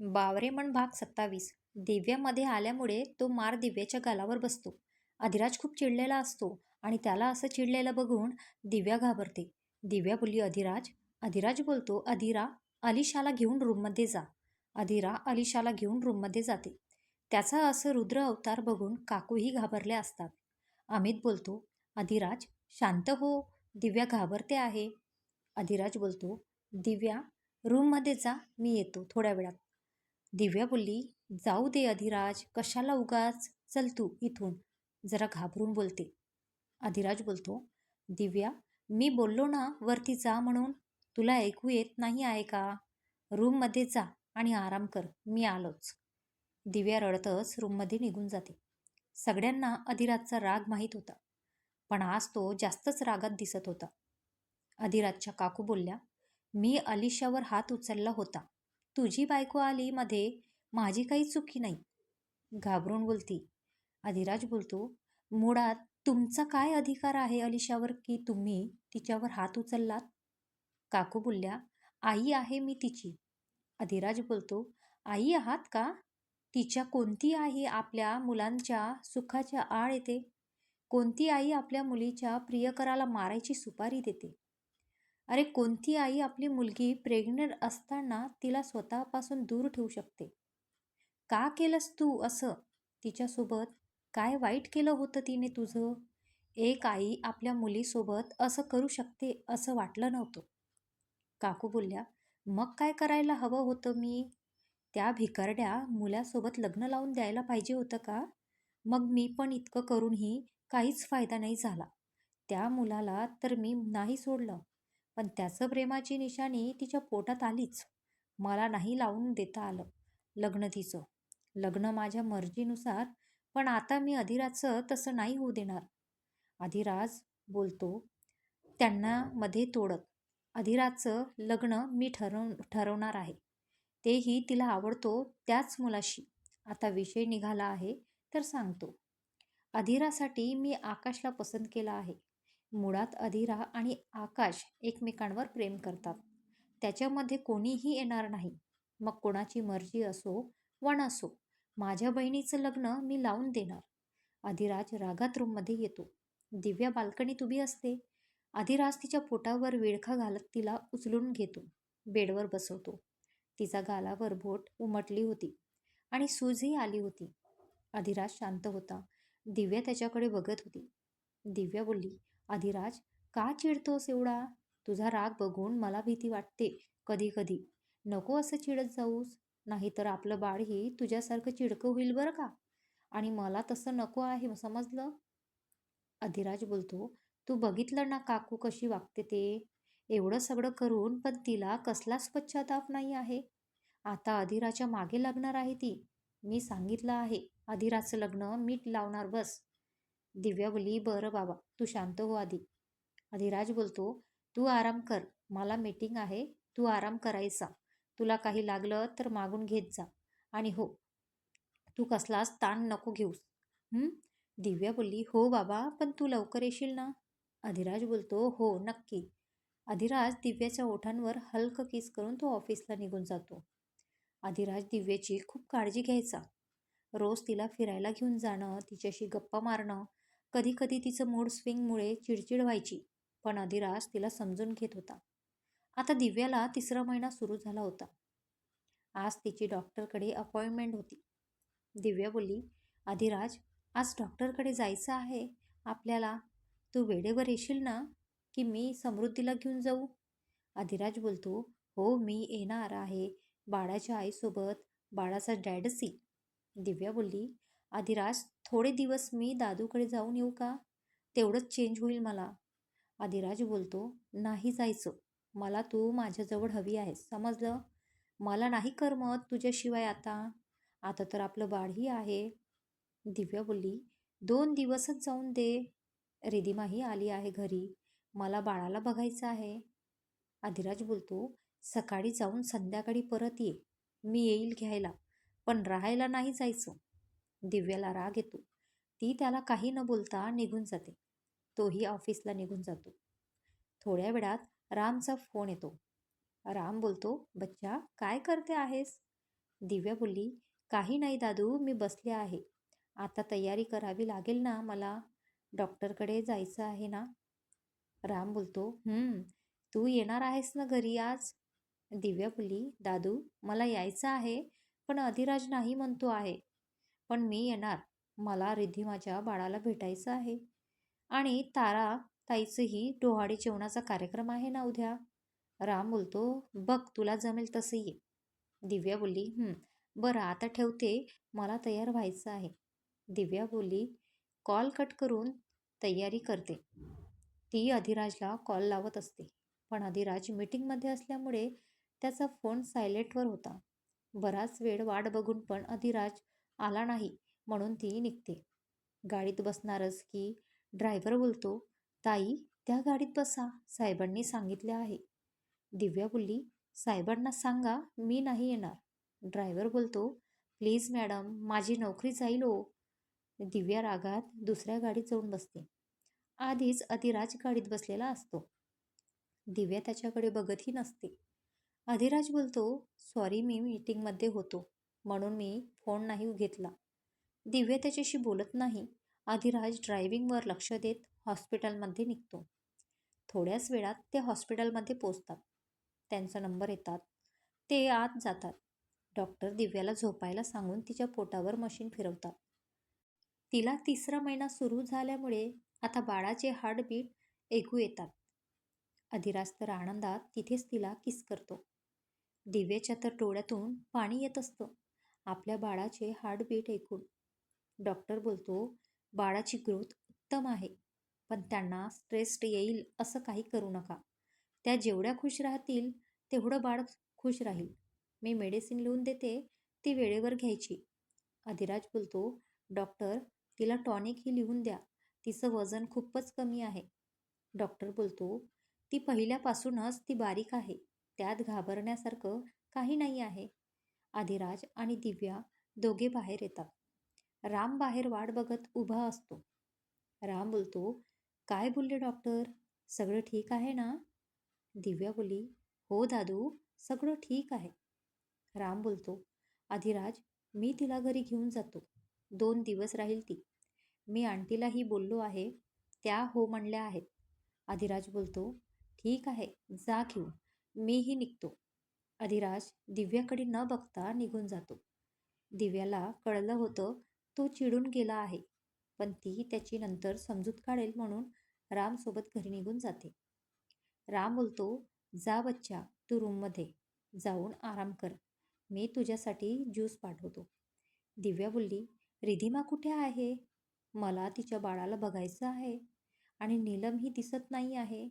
बावरेमण भाग सत्तावीस. दिव्यामध्ये आल्यामुळे तो मार दिव्याच्या गालावर बसतो. अधिराज खूप चिडलेला असतो आणि त्याला असं चिडलेलं बघून दिव्या घाबरते. दिव्या बोलली अधिराज अधिराज बोलतो अधिरा अलिशाला घेऊन रूममध्ये जा. अधिरा अलिशाला घेऊन रूममध्ये जाते. त्याचा असं रुद्र अवतार बघून काकूही घाबरले असतात. अमित बोलतो अधिराज शांत हो दिव्या घाबरते आहे. अधिराज बोलतो दिव्या रूममध्ये जा मी येतो थोड्या वेळात. दिव्या बोलली जाऊ दे अधिराज कशाला उगाच? चल तू इथून. जरा घाबरून बोलते. अधिराज बोलतो दिव्या मी बोललो ना वरती जा म्हणून तुला ऐकू येत नाही आहे का? रूममध्ये जा आणि आराम कर मी आलोच. दिव्या रडतच रूममध्ये निघून जाते. सगळ्यांना अधिराजचा राग माहीत होता पण आज तो जास्तच रागात दिसत होता. अधिराजच्या काकू बोलल्या मी अलिशावर हात उचलला होता. तुझी बायको आली मध्ये माझी काही चुकी नाही. घाबरून बोलती. अधिराज बोलतो मुळात तुमचा काय अधिकार आहे अलिशावर की तुम्ही तिच्यावर हात उचललात? काकू बोलल्या आई आहे मी तिची. अधिराज बोलतो आई आहात का? तिच्या कोणती आई आपल्या मुलांच्या सुखाच्या आळ येते? कोणती आई आपल्या मुलीच्या प्रियकराला मारायची सुपारी देते? अरे कोणती आई आपली मुलगी प्रेग्नंट असताना तिला स्वतःपासून दूर ठेवू शकते? का केलंस तू असं? तिच्यासोबत काय वाईट केलं होतं तिने तुझं? एक आई आपल्या मुलीसोबत असं करू शकते असं वाटलं नव्हतं. काकू बोलल्या मग काय करायला हवं होतं मी? त्या भिकारड्या मुलासोबत लग्न लावून द्यायला पाहिजे होतं का? मग मी पण इतकं करूनही काहीच फायदा नाही झाला. त्या मुलाला तर मी नाही सोडलं. पण त्याचं प्रेमाची निशाणी तिच्या पोटात आलीच. मला नाही लावून देता आलं. लग्न तिचं. लग्न माझ्या मर्जीनुसार पण आता मी अधिराजचं तसं नाही होऊ देणार. अधिराज बोलतो त्यांना मध्ये तोडत अधिराजचं लग्न मी ठरव ठरवणार आहे. तेही तिला आवडतो त्याच मुलाशी. आता विषय निघाला आहे तर सांगतो. अधिरासाठी मी आकाशला पसंत केला आहे. मुळात अधिरा आणि आकाश एकमेकांवर प्रेम करतात. त्याच्यामध्ये कोणीही येणार नाही. मग कोणाची मर्जी असो वा नसो माझ्या बहिणीचं लग्न मी लावून देणार. अधिराज रागात रूममध्ये येतो. दिव्या बाल्कनीत उभी असते. अधिराज तिच्या पोटावर विळखा घालत तिला उचलून घेतो. बेडवर बसवतो. तिचा गालावर बोट उमटली होती आणि सूजही आली होती. अधिराज शांत होता. दिव्या त्याच्याकडे बघत होती. दिव्या बोलली अधिराज का चिडतोस एवढा? तुझा राग बघून मला भीती वाटते कधी कधी. नको असं चिडत जाऊस. नाहीतर आपलं बाळही तुझ्यासारखं चिडकं होईल बरं का? आणि मला तसं नको आहे समजलं? अधिराज बोलतो तू बघितलं ना काकू कशी वागते ते? एवढं सगळं करून पण तिला कसलाच पश्चाताप नाही आहे. आता अधिराच्या मागे लागणार आहे ती. मी सांगितलं आहे अधिराचं लग्न मीठ लावणार बस. दिव्या बोली बरं बाबा तू शांत हो आधी. अधिराज बोलतो तू आराम कर मला मीटिंग आहे तू आराम करायचा. तुला काही लागलं तर मागून घेत जा. आणि हो तू कसलाच ताण नको घेऊस. दिव्या बोलली हो बाबा पण तू लवकर येशील ना? अधिराज बोलतो हो नक्की. अधिराज दिव्याच्या ओठांवर हलकं किस करून तो ऑफिसला निघून जातो. अधिराज दिव्याची खूप काळजी घ्यायचा. रोज तिला फिरायला घेऊन जाणं तिच्याशी गप्पा मारणं कधी कधी तिचं मूड स्विंगमुळे चिडचिड व्हायची पण अधिराज तिला समजून घेत होता. आता दिव्याला तिसरा महिना सुरू झाला होता. आज तिची डॉक्टरकडे अपॉइंटमेंट होती. दिव्या बोलली अधिराज आज डॉक्टरकडे जायचं आहे? आपल्याला तू वेळेवर येशील ना? की मी समृद्धीला घेऊन जाऊ? अधिराज बोलतो हो मी येणार आहे. बाळाच्या आईसोबत बाळाचा डॅडसी दिव्या बोलली अधिराज थोडे दिवस मी दादूकडे जाऊन येऊ का? तेवढंच चेंज होईल मला. अधिराज बोलतो नाही जायचं. मला तू माझ्याजवळ हवी आहेस. समजलं? मला नाही करमत तुझ्याशिवाय आता. आता तर आपलं बाळही आहे. दिव्या बोलली दोन दिवसच जाऊन दे. रिदिमाही आली आहे घरी. मला बाळाला बघायचं आहे. अधिराज बोलतो सकाळी जाऊन संध्याकाळी परत ये. मी येईल घ्यायला. पण राहायला नाही जायचं. दिव्याला राग येतो. ती त्याला काही न बोलता निघून जाते. तोही ऑफिसला निघून जातो. थोड्या वेळात रामचा फोन येतो. राम बोलतो बच्चा काय करते आहेस? दिव्या बोलली काही नाही दादू मी बसले आहे. आता तयारी करावी लागेल ना मला? डॉक्टरकडे जायचं आहे ना? राम बोलतो तू येणार आहेस ना घरी आज? दिव्या बोलली दादू मला यायचं आहे पण अधिराज नाही म्हणतो आहे. पण मी येणार. मला रिद्धिमाच्या बाळाला भेटायचं आहे. आणि तारा ताईचंही डोहाडी जेवणाचा कार्यक्रम आहे ना उद्या? राम बोलतो बघ तुला जमेल तसं ये दिव्या बोलली बरं आता ठेवते. मला तयार व्हायचं आहे. दिव्या बोलली कॉल कट करून तयारी करते. ती अधिराजला कॉल लावत असते. पण अधिराज मीटिंगमध्ये असल्यामुळे त्याचा फोन सायलेंटवर होता. बराच वेळ वाट बघून पण अधिराज आला नाही म्हणून ती निघते. गाडीत बसणारच की ड्रायव्हर बोलतो ताई त्या गाडीत बसा साहेबांनी सांगितले आहे. दिव्या बोलली साहेबांना सांगा मी नाही येणार. ड्रायव्हर बोलतो प्लीज मॅडम माझी नोकरी जाईल हो दिव्या रागात दुसऱ्या गाडीत जाऊन बसते. आधीच अधिराज गाडीत बसलेला असतो. दिव्या त्याच्याकडे बघतही नसते. अधिराज बोलतो सॉरी मी मीटिंगमध्ये होतो. म्हणून मी फोन नाही घेतला. दिव्या त्याच्याशी बोलत नाही. अधिराज ड्रायव्हिंगवर लक्ष देत हॉस्पिटलमध्ये निघतो. थोड्याच वेळात ते हॉस्पिटलमध्ये पोचतात. त्यांचा नंबर येतात. ते आत जातात. डॉक्टर दिव्याला झोपायला सांगून तिच्या पोटावर मशीन फिरवतात. तिला तिसरा महिना सुरू झाल्यामुळे आता बाळाचे हार्टबीट ऐकू येतात. अधिराज तर आनंदात तिथेच तिला किस करतो. दिव्याच्या तर डोळ्यातून पाणी येत असतं. आपल्या बाळाचे हार्टबीट ऐकून. डॉक्टर बोलतो बाळाची ग्रोथ उत्तम आहे पण त्यांना स्ट्रेस येईल असं काही करू नका. त्या जेवढ्या खुश राहतील तेवढं बाळ खुश राहील. मी मेडिसिन लिहून देते ती वेळेवर घ्यायची. अधिराज बोलतो डॉक्टर तिला टॉनिक ही लिहून द्या. तिचं वजन खूपच कमी आहे. डॉक्टर बोलतो ती पहिल्यापासूनच ती बारीक आहे. त्यात घाबरण्यासारखं काही नाही आहे. अधिराज आणि दिव्या दोघे बाहेर येतात. राम बाहेर वाट बघत उभा असतो. राम बोलतो काय बोलले डॉक्टर? सगळं ठीक आहे ना? दिव्या बोली हो दादू सगळं ठीक आहे. राम बोलतो अधिराज मी तिला घरी घेऊन जातो. दोन दिवस राहील ती. मी आंटीलाही बोललो आहे. त्या हो म्हणल्या आहेत. अधिराज बोलतो ठीक आहे जा घेऊन. मीही निघतो. अधिराज दिव्याकडे न बघता निघून जातो. दिव्याला कळलं होतं तो चिडून गेला आहे पण ती त्याची नंतर समजूत काढेल म्हणून रामसोबत घरी निघून जाते. राम बोलतो जा बच्चा तू रूममध्ये जाऊन आराम कर. मी तुझ्यासाठी ज्यूस पाठवतो. दिव्या बोलली रिधिमा कुठे आहे? मला तिच्या बाळाला बघायचं आहे आणि नीलमही दिसत नाही आहे.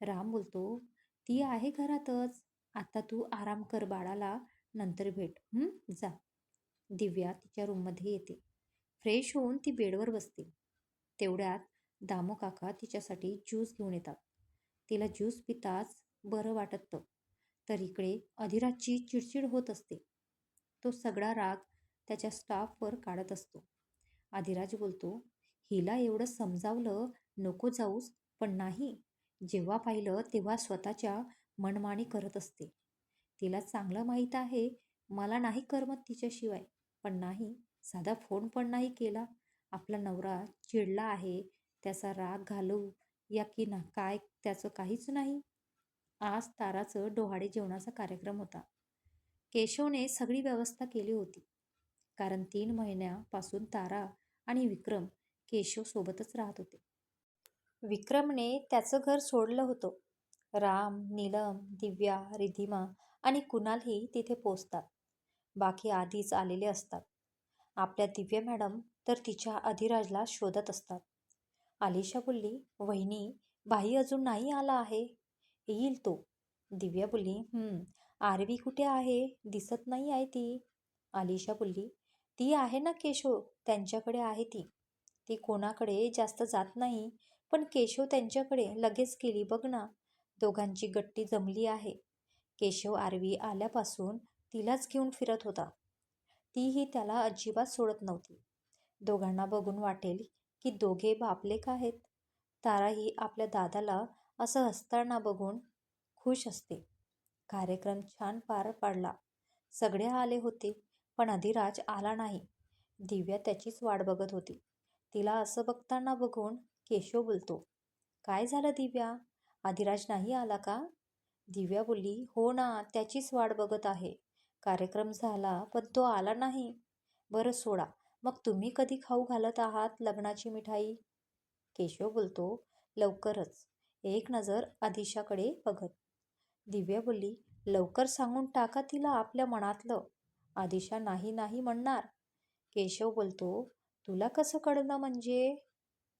राम बोलतो ती आहे घरातच. आता तू आराम कर बाळाला नंतर भेट. जा. दिव्या तिच्या रूममध्ये येते. फ्रेश होऊन ती बेडवर बसते. तेवढ्यात दामो काका तिच्यासाठी ज्यूस घेऊन येतात. तिला ज्यूस पिताच बरं वाटतं. तर इकडे अधिराजची चिडचिड होत असते. तो सगळा राग त्याच्या स्टाफवर काढत असतो. अधिराज बोलतो हिला एवढं समजावलं नको जाऊस पण नाही. जेव्हा पाहिलं तेव्हा स्वतःच्या मनमानी करत असते. तिला चांगलं माहीत आहे मला नाही करमत तिच्याशिवाय. पण नाही साधा फोन पण नाही केला. आपला नवरा चिडला आहे त्याचा राग घालवू या की ना काय त्याचं काहीच नाही. आज ताराचं डोहाडे जेवणाचा कार्यक्रम होता. केशवने सगळी व्यवस्था केली होती. कारण तीन महिन्यापासून तारा आणि विक्रम केशव सोबतच राहत होते. विक्रमने त्याचं घर सोडलं होतं. राम नीलम दिव्या रिधिमा आणि कुणालही तिथे पोचतात. बाकी आधीच आलेले असतात. आपल्या दिव्या मॅडम तर तिच्या अधिराजला शोधत असतात. आलिशा बोलली वहिनी भाई अजून नाही आला आहे. येईल तो. दिव्या बोलली आरवी कुठे आहे? दिसत नाही आहे ती. आलिशा बोलली ती आहे ना केशव? त्यांच्याकडे आहे ती. ती कोणाकडे जास्त जात नाही पण केशव त्यांच्याकडे लगेच गेली बघ ना. दोघांची गट्टी जमली आहे. केशव आरवी आल्यापासून तिलाच घेऊन फिरत होता. तीही त्याला अजिबात सोडत नव्हती. दोघांना बघून वाटेल की दोघे बापलेक आहेत? ताराही आपल्या दादाला असं हसताना बघून खुश असते. कार्यक्रम छान पार पाडला. सगळे आले होते पण अधिराज आला नाही. दिव्या त्याचीच वाट बघत होती. तिला असं बघताना बघून केशव बोलतो काय झालं दिव्या? अधिराज नाही आला का? दिव्या बोलली हो ना त्याचीच वाट बघत आहे. कार्यक्रम झाला पण तो आला नाही. बरं सोडा मग तुम्ही कधी खाऊ घालत आहात लग्नाची मिठाई? केशव बोलतो लवकरच. एक नजर आदिशाकडे बघत. दिव्या बोलली लवकर सांगून टाका तिला आपल्या मनातलं. आदिशा नाही नाही म्हणणार. केशव बोलतो तुला कसं कळलं म्हणजे?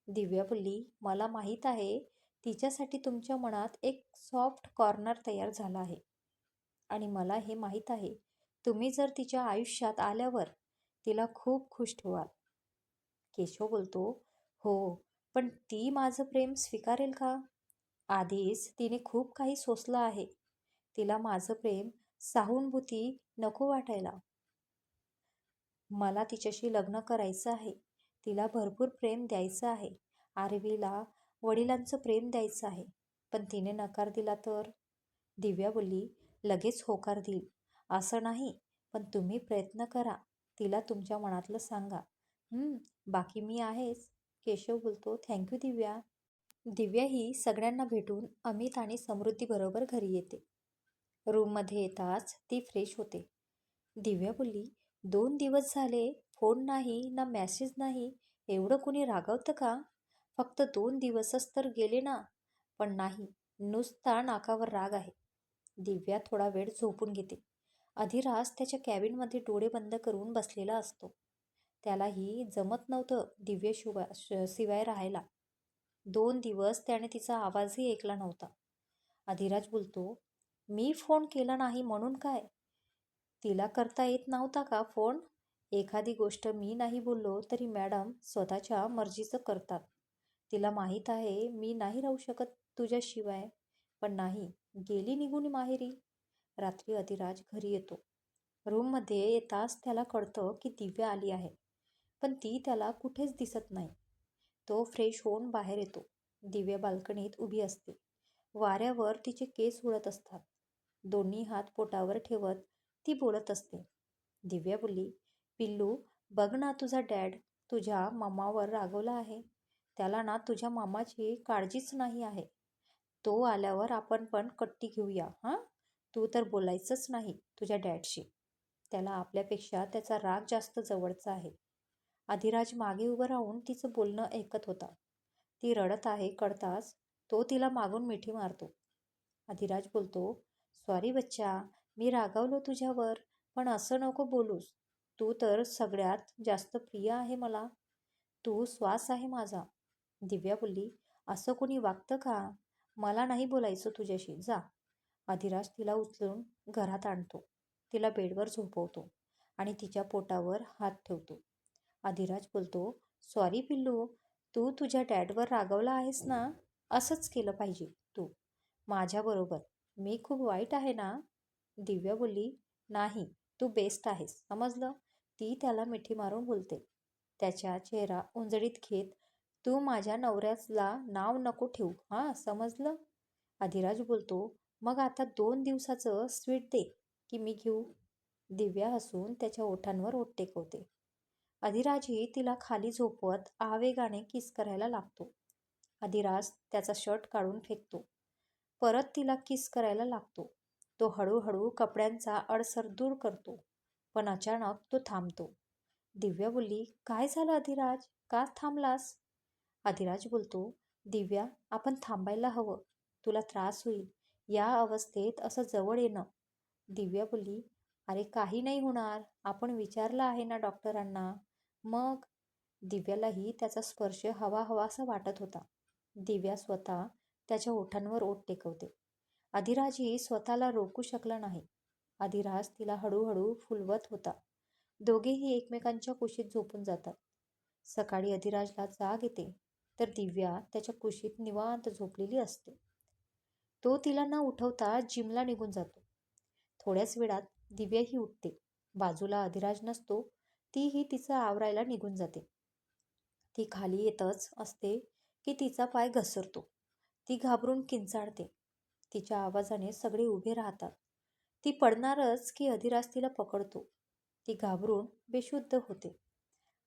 दिव्या बोलली मला माहीत आहे. तिच्यासाठी तुमच्या मनात एक सॉफ्ट कॉर्नर तयार झाला आहे. आणि मला हे माहीत आहे तुम्ही जर तिच्या आयुष्यात आल्यावर तिला खूप खुश ठेवाल. केशव बोलतो हो पण ती माझं प्रेम स्वीकारेल का? आधीच तिने खूप काही सोसलं आहे. तिला माझं प्रेम साहूनभूती नको वाटायला. मला तिच्याशी लग्न करायचं आहे. तिला भरपूर प्रेम द्यायचं आहे. आरवीला वडिलांचं प्रेम द्यायचं आहे. पण तिने नकार दिला तर? दिव्या बोलली लगेच होकार देईल. असं नाही पण तुम्ही प्रयत्न करा. तिला तुमच्या मनातलं सांगा. बाकी मी आहेच. केशव बोलतो थँक्यू दिव्या. दिव्या ही सगळ्यांना भेटून अमित आणि समृद्धीबरोबर घरी येते. रूममध्ये येताच ती फ्रेश होते. दिव्या बोलली दोन दिवस झाले फोन नाही ना मॅसेज नाही. एवढं कुणी रागवतं का? फक्त दोन दिवसच तर गेले ना. पण नाही नुसता नाकावर राग आहे. दिव्या थोडा वेळ झोपून घेते. अधिराज त्याच्या कॅबिनमध्ये डोळे बंद करून बसलेला असतो. त्यालाही जमत नव्हतं दिव्य शिवाय शिवाय राहायला. दोन दिवस त्याने तिचा आवाजही ऐकला नव्हता. अधिराज बोलतो मी फोन केला नाही म्हणून काय? तिला करता येत नव्हता का फोन? एखादी गोष्ट मी नाही बोललो तरी मॅडम स्वतःच्या मर्जीचं करतात. तिला माहीत आहे मी नाही राहू शकत तुझ्याशिवाय. पण नाही गेली निघून माहेरी. रात्री अधिराज घरी येतो. रूममध्ये येताच त्याला कळतं की दिव्या आली आहे. पण ती त्याला कुठेच दिसत नाही. तो फ्रेश होऊन बाहेर येतो. दिव्या बाल्कनीत उभी असते. वाऱ्यावर तिचे केस उडत असतात. दोन्ही हात पोटावर ठेवत ती बोलत असते. दिव्या बोलली पिल्लू बघ ना तुझा डॅड. तुझ्या मामावर रागवला आहे. त्याला ना तुझ्या मामाची काळजीच नाही आहे. तो आल्यावर आपण पण कट्टी घेऊया हां? तू तर बोलायचंच नाही तुझ्या डॅडशी. त्याला आपल्यापेक्षा त्याचा राग जास्त जवळचा आहे. अधिराज मागे उभं राहून तिचं बोलणं ऐकत होता. ती रडत आहे कळताच तो तिला मागून मिठी मारतो. अधिराज बोलतो सॉरी बच्चा मी रागावलो तुझ्यावर पण असं नको बोलूस. तू तर सगळ्यात जास्त प्रिय आहे मला. तू श्वास आहे माझा. दिव्या बोलली असं कोणी वागतं का? मला नाही बोलायचं तुझ्याशी. जा. अधिराज तिला उचलून घरात आणतो. तिला बेडवर झोपवतो आणि तिच्या पोटावर हात ठेवतो. अधिराज बोलतो सॉरी पिल्लू तू तुझ्या डॅडवर रागवला आहेस ना? असंच केलं पाहिजे तू. माझ्याबरोबर. मी खूप वाईट आहे ना? दिव्या बोलली नाही तू बेस्ट आहेस. समजलं? ती त्याला मिठी मारून बोलते. त्याच्या चेहरा उंजळीत घेत तू माझ्या नवऱ्याला नाव नको ठेवू हां? समजलं? अधिराज बोलतो मग आता दोन दिवसाचं स्वीट दे की मी घेऊ? दिव्या हसून त्याच्या ओठांवर ओठ टेकवते. अधिराजही तिला खाली झोपवत आवेगाने किस करायला लागतो. अधिराज त्याचा शर्ट काढून फेकतो. परत तिला किस करायला लागतो. तो हळूहळू कपड्यांचा अडसर दूर करतो पण अचानक तो थांबतो. दिव्या बोलली काय झालं अधिराज का थांबलास? अधिराज बोलतो दिव्या आपण थांबायला हवं. तुला त्रास होईल. या अवस्थेत असं जवळ येणं. दिव्या बोलली अरे काही नाही होणार. आपण विचारलं आहे ना डॉक्टरांना. मग? दिव्यालाही त्याचा स्पर्श हवा हवा असा वाटत होता. दिव्या स्वतः त्याच्या ओठांवर ओठ टेकवते. अधिराजही स्वतःला रोखू शकला नाही. अधिराज तिला हळूहळू फुलवत होता. दोघेही एकमेकांच्या कुशीत झोपून जातात. सकाळी अधिराजला जाग येते. तर दिव्या त्याच्या कुशीत निवांत झोपलेली असते. तो तिला न उठवता जिमला निघून जातो. थोड्याच वेळात दिव्याही उठते. बाजूला अधिराज नसतो तीही तिचं आवरायला निघून जाते. ती खाली येतच असते की तिचा पाय घसरतो. ती घाबरून किंचाळते. तिच्या आवाजाने सगळे उभे राहतात. ती पडणारच की अधिराज तिला पकडतो. ती घाबरून बेशुद्ध होते.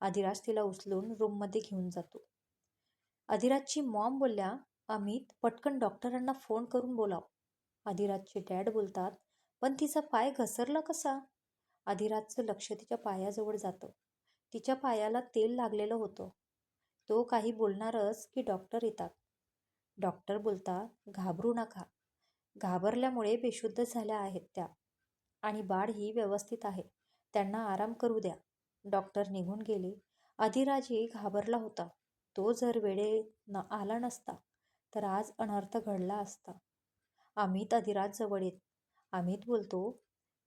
अधिराज तिला उचलून रूममध्ये घेऊन जातो. अधिराजची मॉम बोलल्या अमित पटकन डॉक्टरांना फोन करून बोलाव. अधिराजचे डॅड बोलतात पण तिचा पाय घसरला कसा? अधिराजचं लक्ष तिच्या पायाजवळ जातं. तिच्या पायाला तेल लागलेलं होतं. तो काही बोलणारच की डॉक्टर येतात. डॉक्टर बोलतात घाबरू नका. घाबरल्यामुळे बेशुद्ध झाल्या आहेत त्या आणि बाळ ही व्यवस्थित आहे. त्यांना आराम करू द्या. डॉक्टर निघून गेले. अधिराजही घाबरला होता. तो जर वेळे न आला नसता तर आज अनर्थ घडला असता. अमित अधिराज जवळ येत. अमित बोलतो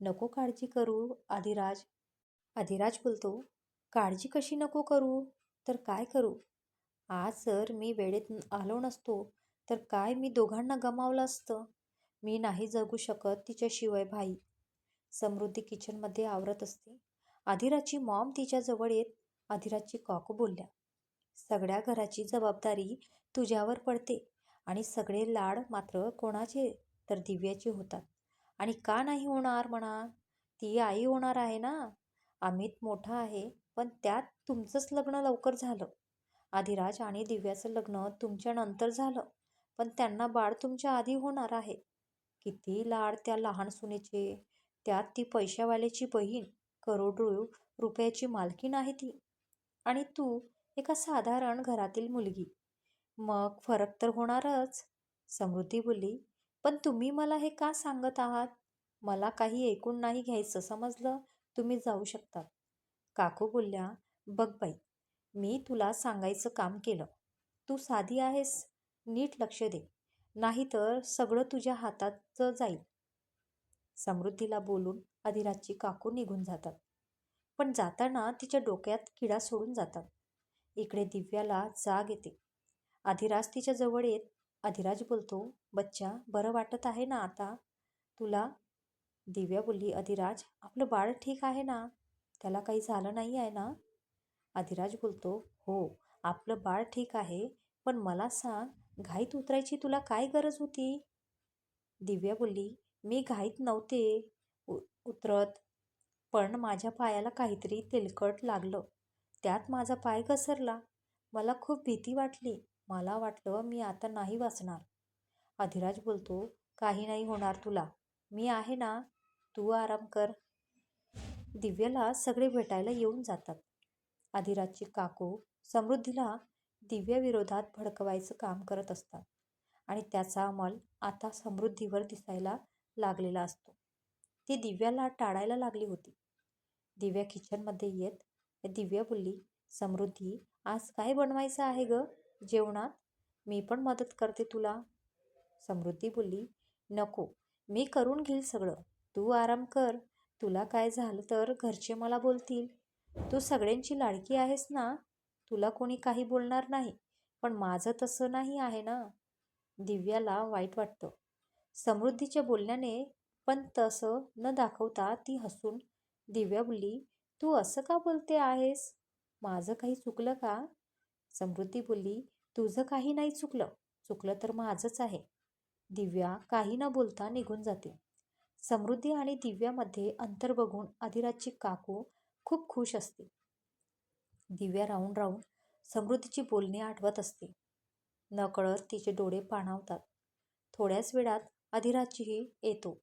नको काळजी करू अधिराज. अधिराज बोलतो काळजी कशी नको करू? तर काय करू? आज जर मी वेळेत आलो नसतो तर काय मी दोघांना गमावलं असतं? मी नाही जगू शकत तिच्याशिवाय भाई. समृद्धी किचनमध्ये आवरत असते. अधिराजची मॉम तिच्याजवळ येत. अधिराजची काकू बोलल्या सगळ्या घराची जबाबदारी तुझ्यावर पडते. आणि सगळे लाड मात्र कोणाचे? तर दिव्याचे होतात. आणि का नाही होणार म्हणा? ती आई होणार आहे ना? अमित मोठा आहे पण त्यात तुमचंच लग्न लवकर झालं. आधिराज आणि दिव्याचं लग्न तुमच्या नंतर झालं पण त्यांना बाळ तुमच्या आधी होणार आहे. किती लाड त्या लहान सुनेचे त्यात ती पैशावाल्याची बहीण करोड रुपयाची मालकीण आहे ती. आणि तू एका साधारण घरातील मुलगी. मग फरक तर होणारच. समृद्धी बोलली पण तुम्ही मला हे का सांगत आहात? मला काही ऐकून नाही घ्यायचं समजलं? तुम्ही जाऊ शकतात काकू बोलल्या बघ बाई मी तुला सांगायचं काम केलं. तू साधी आहेस. नीट लक्ष दे. नाहीतर सगळं तुझ्या हातातचं जाईल. समृद्धीला बोलून अधिराजची काकू निघून जातात. पण जाताना तिच्या डोक्यात किडा सोडून जातात. इकडे दिव्याला जाग येते. अधिराज तिच्या जवळ येत अधिराज बोलतो बच्चा बरं वाटत आहे ना आता? तुला? दिव्या बोलली अधिराज आपलं बाळ ठीक आहे ना? त्याला काही झालं नाही आहे ना? अधिराज बोलतो हो आपलं बाळ ठीक आहे पण मला सांग घाईत उतरायची तुला काय गरज होती? दिव्या बोलली मी घाईत नव्हते उतरत पण माझ्या पायाला काहीतरी तेलकट लागलं. त्यात माझा पाय घसरला. मला खूप भीती वाटली. मला वाटलं मी आता नाही वाचणार. अधिराज बोलतो काही नाही होणार तुला. मी आहे ना तू आराम कर. दिव्याला सगळे भेटायला येऊन जातात. अधिराजची काकू समृद्धीला दिव्याविरोधात भडकवायचं काम करत असतात आणि त्याचा अंमल आता समृद्धीवर दिसायला लागलेला असतो. ती दिव्याला टाळायला लागली होती. दिव्या किचनमध्ये येत दिव्या बोलली समृद्धी आज काय बनवायचं आहे ग? जेवणात? मी पण मदत करते तुला. समृद्धी बोलली नको मी करून घेईल सगळं. तू आराम कर. तुला काय झालं तर घरचे मला बोलतील. तू सगळ्यांची लाडकी आहेस ना? तुला कोणी काही बोलणार नाही. पण माझं तसं नाही आहे ना? दिव्याला वाईट वाटतं. समृद्धीच्या बोलण्याने पण तसं न दाखवता ती हसून दिव्या बोलली तू असं का बोलते आहेस? माझं काही चुकलं का? समृद्धी बोलली तुझं काही नाही चुकलं. चुकलं तर माझंच आहे. दिव्या काही न बोलता निघून जाते. समृद्धी आणि दिव्यामध्ये अंतर बघून अधिराजची काकू खूप खुश असते. दिव्या राहून राहून समृद्धीची बोलणी आठवत असते. नकळत तिचे डोळे पाणावतात. थोड्याच वेळात अधिराजचीही येतो.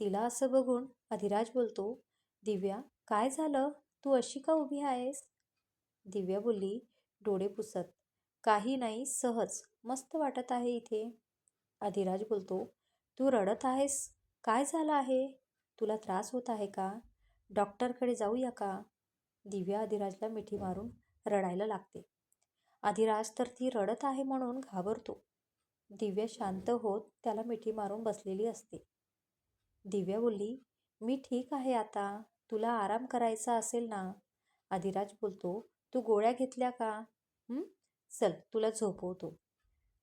तिला असं बघून अधिराज बोलतो दिव्या काय झालं? तू अशी का उभी आहेस? दिव्या बोलली डोळे पुसत. काही नाही सहज. मस्त वाटत आहे इथे. अधिराज बोलतो तू रडत आहेस? काय झालं आहे? तुला त्रास होत आहे का? डॉक्टरकडे जाऊया का? दिव्या अधिराजला मिठी मारून रडायला लागते. अधिराज तर ती रडत आहे म्हणून घाबरतो. दिव्या शांत होत त्याला मिठी मारून बसलेली असते. दिव्या बोलली मी ठीक आहे आता. तुला आराम करायचा असेल ना? अधिराज बोलतो तू गोळ्या घेतल्या का? चल तुला झोपवतो.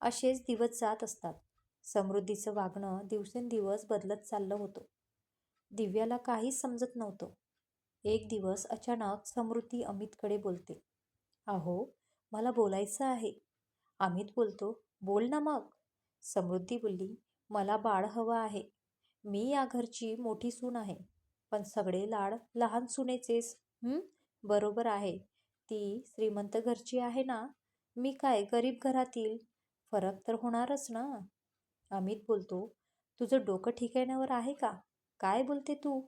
असेच दिवस जात असतात. समृद्धीचं वागणं दिवसेंदिवस बदलत चाललं होतं. दिव्याला काहीच समजत नव्हतं. एक दिवस अचानक समृद्धी अमितकडे बोलते. अहो मला बोलायचं आहे. अमित बोलतो बोल ना मग. समृद्धी बोलली मला बाळ हवं आहे. मी या घरची मोठी सून आहे. पण सगळे लाड लहान सुनेचेच. बरोबर आहे. ती श्रीमंत घरची आहे ना? मी काय गरीब घरातील? फरक तर होणारच ना? अमित बोलतो तुझं डोकं ठिकाण्यावर आहे का? काय बोलते तू?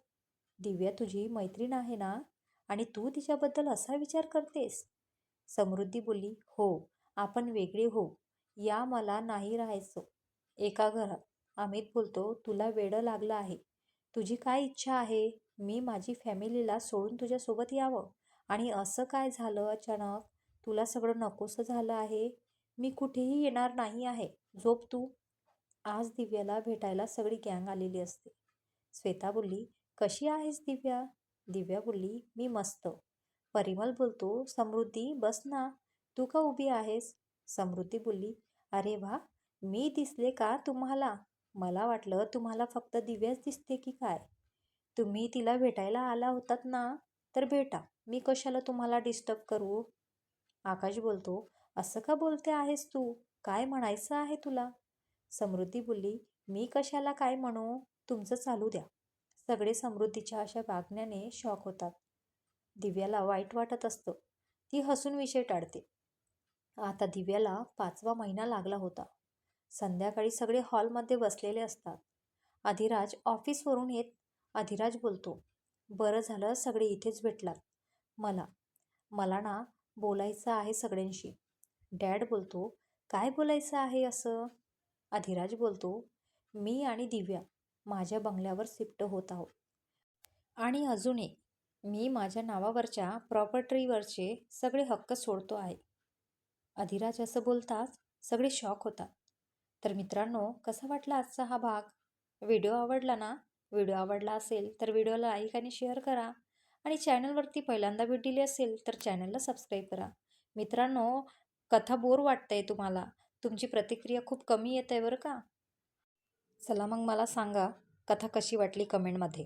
दिव्या तुझी मैत्रीण आहे ना? आणि तू तिच्याबद्दल असा विचार करतेस? समृद्धी बोलली हो आपण वेगळे हो. या मला नाही राहायचं. एका घरात. अमित बोलतो तुला वेळ लागलं आहे. तुझी काय इच्छा आहे? मी माझी फॅमिलीला सोडून तुझ्यासोबत यावं. आणि असं काय झालं अचानक? तुला सगळं नकोसं झालं आहे? मी कुठेही येणार नाही आहे. झोप तू. आज दिव्याला भेटायला सगळी गँग आलेली असते. श्वेता बोलली कशी आहेस दिव्या? दिव्या बोलली मी मस्त. परिमल बोलतो समृद्धी बस ना. तू का उभी आहेस? समृद्धी बोलली अरे वा. मी दिसले का तुम्हाला? मला वाटलं तुम्हाला फक्त दिव्याच दिसते की काय? तुम्ही तिला भेटायला आला होतात ना तर भेटा. मी कशाला तुम्हाला डिस्टर्ब करू? आकाश बोलतो असं का बोलते आहेस तू? काय म्हणायचं आहे तुला? समृद्धी बोलली मी कशाला काय म्हणू? तुमचं चालू द्या. सगळे समृद्धीच्या अशा वागण्याने शॉक होतात. दिव्याला वाईट वाटत असतं. ती हसून विषय टाळते. आता दिव्याला पाचवा महिना लागला होता. संध्याकाळी सगळे हॉलमध्ये बसलेले असतात. अधिराज ऑफिसवरून येत अधिराज बोलतो बरं झालं सगळे इथेच भेटलात. मला मला ना बोलायचं आहे सगळ्यांशी. डॅड बोलतो काय बोलायचं आहे असं? अधिराज बोलतो मी आणि दिव्या माझ्या बंगल्यावर शिफ्ट होत आहोत. आणि अजून एक मी माझ्या नावावरच्या प्रॉपर्टीवरचे सगळे हक्क सोडतो आहे. अधिराज असं बोलताच सगळे शॉक होतात. तर मित्रांनो कसा वाटला आजचा हा भाग? व्हिडिओ आवडला ना? व्हिडिओ आवडला असेल तर व्हिडिओला लाईक आणि शेअर करा आणि चॅनलवरती पहिल्यांदा भेट दिली असेल तर चॅनलला सबस्क्राईब करा. मित्रांनो कथा बोर वाटतंय तुम्हाला. तुमची प्रतिक्रिया खूप कमी येत आहे बरं का? चला मग मला सांगा कथा कशी वाटली कमेंटमध्ये?